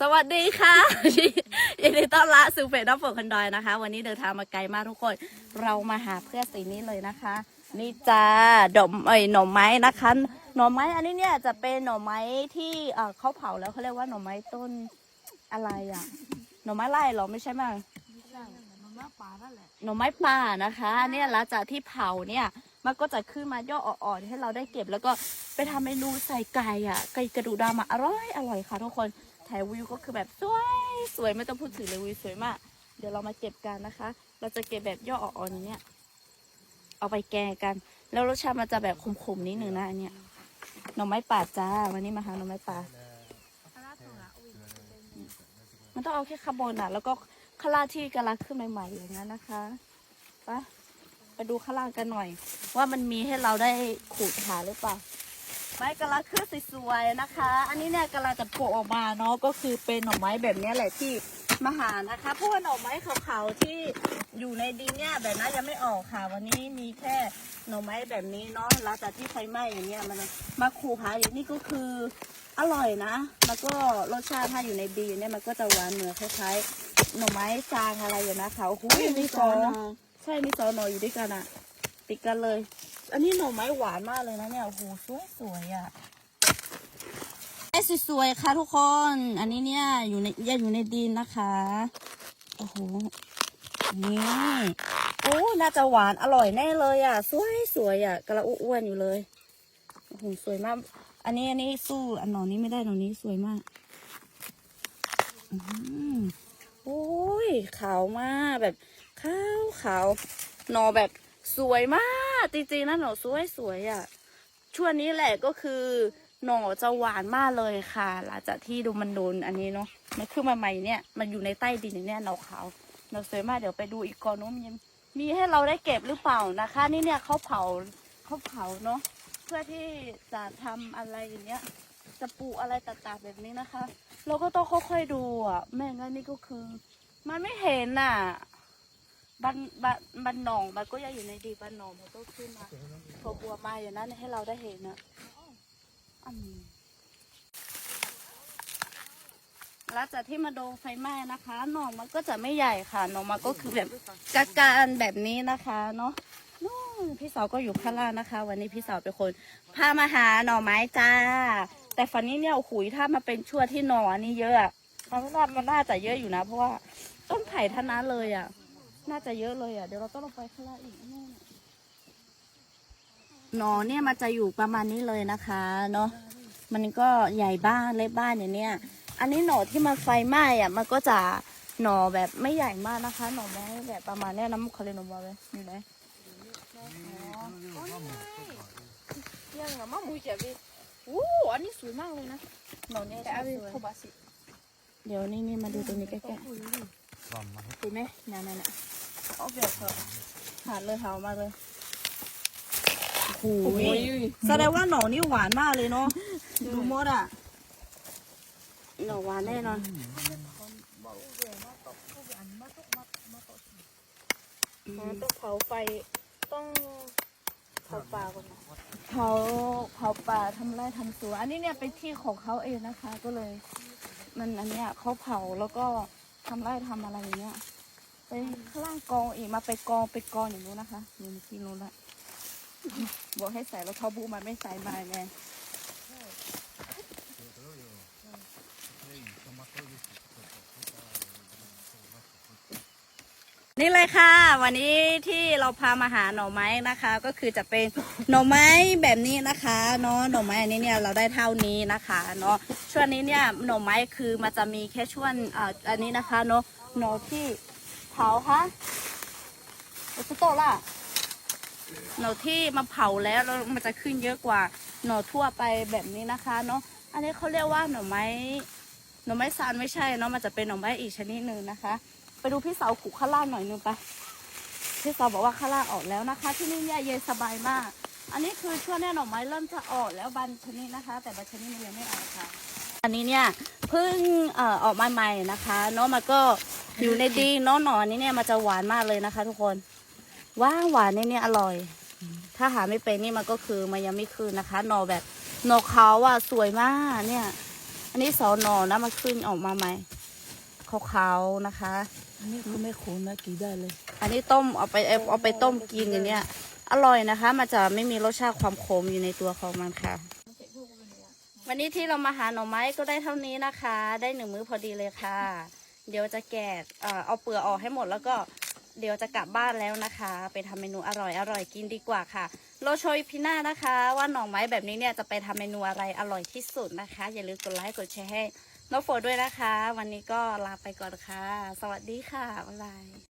สวัสดีค่ะยินดีต้อนรับสู่เพจน้ำฝนคันดอยนะคะ วันนี้เดินทางมาไกลมากทุกคน เรามาหาเพื่อนสีนี้เลยนะคะ นี่จ้าดอกเอ้ยหน่อไม้นะคะ หน่อไม้อันนี้เนี่ยจะเป็นหน่อไม้ที่เอ่อเขาเผาแล้วเขาเรียกว่าหน่อไม้ต้นอะไรอะ หน่อไม้ไร่เหรอไม่ใช่มั้งหน่อไม้ป่านะคะเนี่ยหลังจากที่เผาเนี่ยมันก็จะขึ้นมาย่ออ่อนๆให้เราได้เก็บแล้วก็ไปทำเมนูใส่ไก่อะไก่กระดูกดำอะอร่อยอร่อยค่ะทุกคน ถ่ายวิวก็คือแบบสวยสวยไม่ต้องพูดถึงเลยวิวสวยมาก เดี๋ยวเรามาเก็บกันนะคะ เราจะเก็บแบบย่ออ่อนๆอย่างเนี้ยเอาไปแกงกัน แล้วรสชาติมันจะแบบขมๆนิดนึงนะอันเนี้ยหน่อไม้ป่าจ้าวันนี้มาหาหน่อไม้ป่ามันต้องเอาแค่ข้างบนอะแล้วก็ข้างล่าที่กำลังขึ้นใหม่ๆอย่างนั้นนะคะไปไปดูข้างล่ากันหน่อย ว่ามันมีให้เราได้ขูดหาหรือเปล่า ไม้กำลังขึ้นสวยๆนะคะ อันนี้เนี่ยกำลังจะโผล่ออกมาเนาะก็คือเป็นหน่อไม้แบบนี้แหละที่มาหานะคะเพราะว่าหน่อไม้ขาวๆที่อยู่ในดินเนี่ยแบบนั้นยังไม่ออกค่ะ วันนี้มีแค่หน่อไม้แบบนี้เนาะหลังจากที่ไฟไหม้อย่างเงี้ยมันมาขูดหาอยู่นี่ก็คืออร่อยนะแล้วก็รสชาติถ้าอยู่ในดีเนี่ยมันก็จะหวานเหมือนคล้ายๆหน่อไม้จางอะไรอยู่นะคะโอ้โหมีสองใช่มีสองหน่ออยู่ด้วยกันอะติดกันเลย อันนี้หน่อไม้หวานมากเลยนะเนี่ยโอ้โหสวยสวยๆอะไอ้สวยๆค่ะทุกคน อันนี้เนี่ยอยู่ในยังอยู่ในดินนะคะโอ้โหนี่โอ้น่าจะหวานอร่อยแน่เลยอะสวยสวยๆอะกระอ้วนอยู่เลยโอ้โหสวยมาก อันนี้อันนี้สู้อันหนอนนี้ไม่ได้หนอนนี้สวยมากอืมโอ้ยขาวมากแบบขาวขาวหนอแบบสวยมาก จริงๆนะหน่อสวยสวยอะช่วงนี้แหละก็คือหน่อจะหวานมากเลยค่ะ หลังจากที่ดูมันโดนอันนี้เนาะมันขึ้นมาใหม่เนี่ยมันอยู่ในใต้ดินเนี้ยหน่อขาวหน่อสวยมากเดี๋ยวไปดูอีกก่อนว่ามันยังมีให้เราได้เก็บหรือเปล่านะคะ นี่เนี่ยเขาเผาเขาเผาเนาะเพื่อที่จะทำอะไรอย่างเงี้ยจะปลูกอะไรต่างๆแบบนี้นะคะ เราก็ต้องค่อยๆดูอะแม่งั้นนี่ก็คือ มันไม่เห็นน่ะ บันบันบันหนองมันก็ยังอยู่ในดีบันหนองมันก็ขึ้นมาพอบัวมาอย่างนั้นให้เราได้เห็นอะอืมหลังจากที่มาโดนไฟไหม้นะคะหนองมันก็จะไม่ใหญ่ค่ะหนองมันก็คือแบบกะการแบบนี้นะคะเนาะนู่นพี่สาวก็อยู่ข้างล่างนะคะ วันนี้พี่สาวเป็นคนพามาหาหน่อไม้จ้า แต่ฝันนี้เนี่ยโอ้โหถ้ามาเป็นชั่วที่หน่ออันนี้เยอะอะมันน่ามันน่าจะเยอะอยู่นะ เพราะว่าต้นไผ่ทั้งนั้นเลยอะ น่าจะเยอะเลยอะ เดี๋ยวเราต้องลงไปข้างล่างอีกนู่นหน่อเนี่ยมันจะอยู่ประมาณนี้เลยนะคะเนาะ มันก็ใหญ่บ้านเล็กบ้านอย่างเนี้ย อันนี้หน่อที่มันไฟไหม้อะ มันก็จะหน่อแบบไม่ใหญ่มากนะคะ หน่อไม้แบบประมาณเนี้ยน้ำเขาเรียกหน่อไม้เลยอยู่ไหนเรื่องอะมะมุยเจ็บดิโอ้อันนี้สวยมากเลยนะหนอนเนี่ยสวยเดี๋ยวนี่นี่มาดูตรงนี้ใกล้ๆ สวยไหมนั่นนั่นน่ะเอาเบียดเถอะหาดเลยหามาเลยโอ้โหแสดงว่าหนอนนี่หวานมากเลยเนาะดูมดอะหนอนหวานแน่นอนอ๋อต้องเผาไฟต้องเผาปลาก่อนนะเขาเผาป่าทำไร่ทำสวนอันนี้เนี่ยเป็นที่ของเขาเองนะคะ ก็เลย มันอันเนี้ยเขาเผาแล้วก็ ทำไร่ทำอะไรอย่างเงี้ย ไปข้างล่างกองอีกมาไปกองไปกองอย่างนู้นนะคะหนึ่งกิโลละบอกให้ใส่แล้วเขาบูมาไม่ใส่มาไง นี่เลยค่ะ วันนี้ที่เราพามาหาหน่อไม้นะคะ ก็คือจะเป็นหน่อไม้แบบนี้นะคะเนาะหน่อไม้อันนี้เนี่ยเราได้เท่านี้นะคะเนาะช่วงนี้เนี่ยหน่อไม้คือมันจะมีแค่ช่วงอ่าอันนี้นะคะเนาะหน่อที่เผาค่ะโอซุโตล่ะหน่อที่มาเผาแล้วแล้วมันจะขึ้นเยอะกว่าหน่อทั่วไปแบบนี้นะคะเนาะอันนี้เขาเรียกว่าหน่อไม้หน่อไม้ซานไม่ใช่เนาะมันจะเป็นหน่อไม้อีกชนิดหนึ่งนะคะ ไปดูพี่สาวขู่ข้างล่างหน่อยนึงไปพี่สาวบอกว่าข้างล่างออกแล้วนะคะ ที่นี่เนี่ยเย็นสบายมาก อันนี้คือช่วงเนี้หน่อไม้เริ่มจะออกแล้วบานชนิดนะคะ แต่บานชนิดมันยังไม่ออกค่ะ อันนี้เนี่ยเพิ่งเอ่อออกมาใหม่นะคะเนาะมันก็อยู่ในดีเนาะหน่อนนี้เนี่ยมันจะหวานมากเลยนะคะ ทุกคนว่าหวานเนี่ยเนี่ยอร่อย ถ้าหาไม่เป็นนี่มันก็คือมันยังไม่คืนนะคะหน่อแบบหน่อเขาวอะสวยมากเนี่ย อันนี้สอนอนะมันขึ้นออกมาใหม่ขาวๆนะคะ อันนี้คือไม่คุ้นนะกินได้เลย อันนี้ต้มเอาไปเอาไปต้มกินอย่างเนี้ยอร่อยนะคะ มันจะไม่มีรสชาติความขมอยู่ในตัวของมันค่ะ วันนี้ที่เรามาหาหน่อไม้ก็ได้เท่านี้นะคะ ได้หนึ่งมื้อพอดีเลยค่ะ เดี๋ยวจะแกะเอาเปลือกออกให้หมดแล้วก็เดี๋ยวจะกลับบ้านแล้วนะคะ ไปทำเมนูอร่อยอร่อยกินดีกว่าค่ะโรโชยพิน่านะคะ ว่าหน่อไม้แบบนี้เนี่ยจะไปทำเมนูอะไรอร่อยที่สุดนะคะ อย่าลืมกดไลค์กดแชร์ให้ น้องโฟด้วยนะคะ วันนี้ก็ลาไปก่อนค่ะ สวัสดีค่ะ บ๊ายบาย